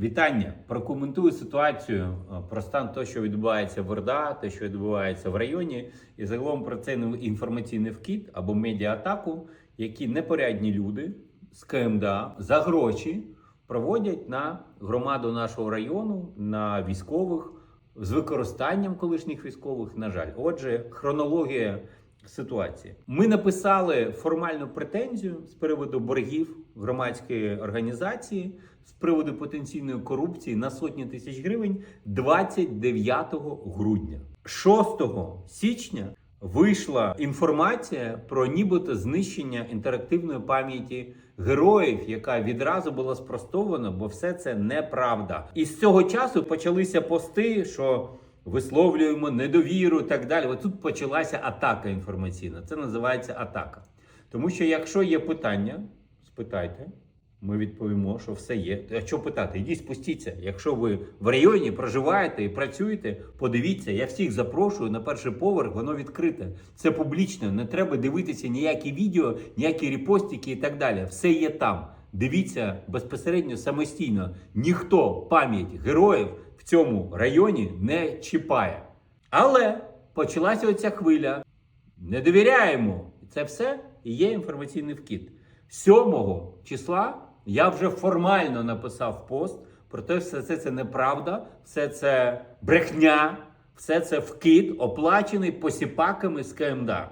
Вітання. Прокоментую ситуацію е, про стан того, що відбувається в РДА, те, що відбувається в районі, і загалом про цей інформаційний вкид або медіа-атаку, які непорядні люди з КМДА за гроші проводять на громаду нашого району, на військових з використанням колишніх військових. На жаль, отже, хронологія ситуації. Ми написали формальну претензію з приводу боргів громадської організації з приводу потенційної корупції на сотні тисяч гривень 29 грудня. 6 січня вийшла інформація про нібито знищення інтерактивної пам'яті героїв, яка відразу була спростована, бо все це неправда. І з цього часу почалися пости, що висловлюємо недовіру так далі. От тут почалася атака інформаційна. Це називається атака. Тому що якщо є питання, спитайте. Ми відповімо, що все є. А що питати? Ідіть спустіться. Якщо ви в районі проживаєте і працюєте, подивіться. Я всіх запрошую на перший поверх, воно відкрите. Це публічно. Не треба дивитися ніякі відео, ніякі репостики і так далі. Все є там. Дивіться безпосередньо самостійно. Ніхто пам'ять героїв в цьому районі не чіпає. Але почалася оця хвиля. Не довіряємо. Це все і є інформаційний вкид. 7 числа я вже формально написав пост про те, що все це, це неправда, все це брехня, все це вкид, оплачений посіпаками з КМДА,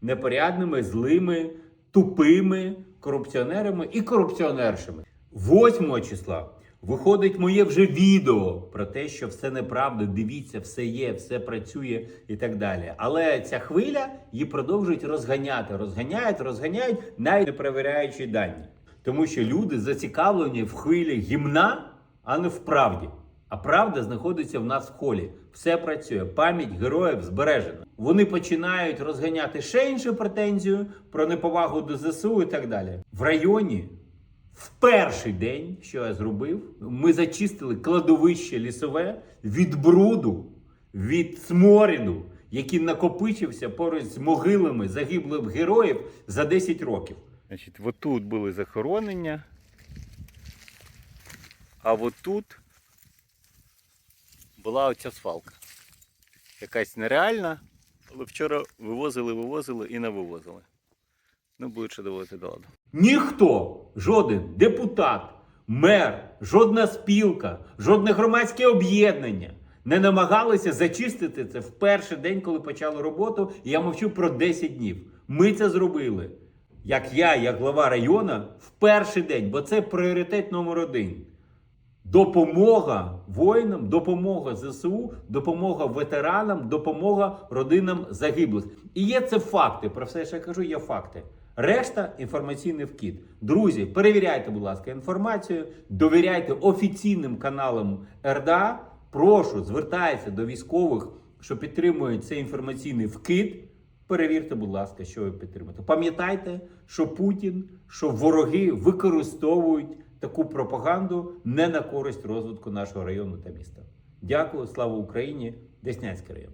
непорядними, злими, тупими корупціонерами і корупціонершими. 8 числа виходить моє вже відео про те, що все неправда, дивіться, все є, все працює і так далі. Але ця хвиля її продовжують розганяти, розганяють, розганяють, навіть не перевіряючи дані. Тому що люди зацікавлені в хвилі гімна, а не в правді. А правда знаходиться в нас в холі. Все працює. Пам'ять героїв збережена. Вони починають розганяти ще іншу претензію про неповагу до ЗСУ і так далі. В районі в перший день, що я зробив, ми зачистили кладовище лісове від бруду, від сморіду, який накопичився поруч з могилами загиблих героїв за 10 років. Значить, отут були захоронення, а отут була оця свалка. Якась нереальна, але вчора вивозили, вивозили і не вивозили. Ну, будуть ще доводити до ладу. Ніхто, жоден депутат, мер, жодна спілка, жодне громадське об'єднання не намагалися зачистити це в перший день, коли почали роботу. І я мовчу про 10 днів. Ми це зробили. Як я, як глава району, в перший день, бо це пріоритет номер один. Допомога воїнам, допомога ЗСУ, допомога ветеранам, допомога родинам загиблих. І є це факти. Про все, що я кажу, є факти. Решта інформаційний вкид. Друзі, перевіряйте, будь ласка, інформацію, довіряйте офіційним каналам РДА. Прошу, звертайтеся до військових, що підтримують цей інформаційний вкид. Перевірте, будь ласка, що ви підтримуєте. Пам'ятайте, що Путін, що вороги використовують таку пропаганду не на користь розвитку нашого району та міста. Дякую, слава Україні, Деснянський район.